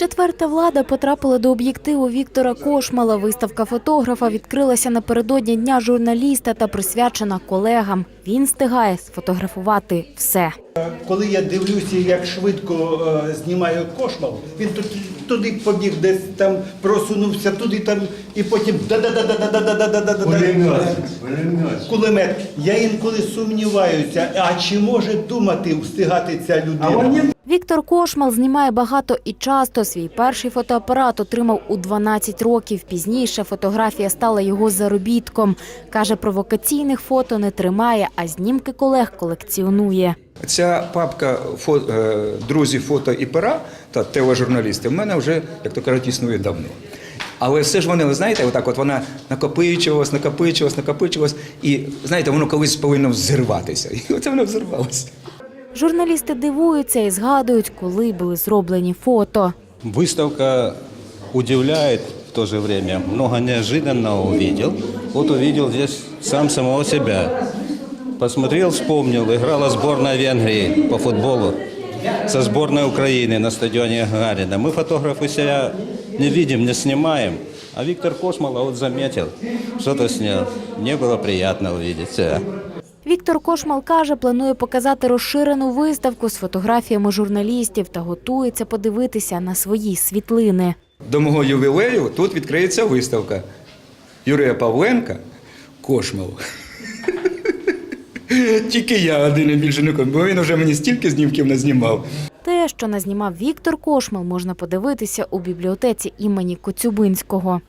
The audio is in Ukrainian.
Четверта влада потрапила до об'єктиву Віктора Кошмала. Виставка фотографа відкрилася напередодні дня журналіста та присвячена колегам. Він встигає сфотографувати все. Е, коли я дивлюся, як швидко е, знімаю кошмал, він тут туди побіг, десь там просунувся, туди там і потім кулемет. Я інколи сумніваюся. А чи може думати встигати ця людина? Віктор Кошмал знімає багато і часто. Свій перший фотоапарат отримав у 12 років. Пізніше фотографія стала його заробітком. Каже, провокаційних фото не тримає, а знімки колег колекціонує. Ця папка фо- е, друзі, фото і пера та тележурналісти в мене вже, як то кажуть, існує давно. Але все ж вони, ви знаєте, отак от вона накопичувалась, накопичувалась, накопичувалась, і знаєте, воно колись повинно взірватися. І оце воно взірвалося. Журналісти дивуються і згадують, коли були зроблені фото. Выставка удивляет в то же время. Много неожиданного увидел. Вот увидел здесь сам самого себя. Посмотрел, вспомнил. Играла сборная Венгрии по футболу со сборной Украины на стадионе Гагарина. Мы фотографы себя не видим, не снимаем. А Виктор Кошмала вот заметил, что-то снял. Мне было приятно увидеть себя. Віктор Кошмал каже, планує показати розширену виставку з фотографіями журналістів та готується подивитися на свої світлини. До мого ювілею тут відкриється виставка Юрія Павленка Кошмал. Тільки я один і більше не бо він вже мені стільки знімків назнімав. Те, що назнімав Віктор Кошмал, можна подивитися у бібліотеці імені Коцюбинського.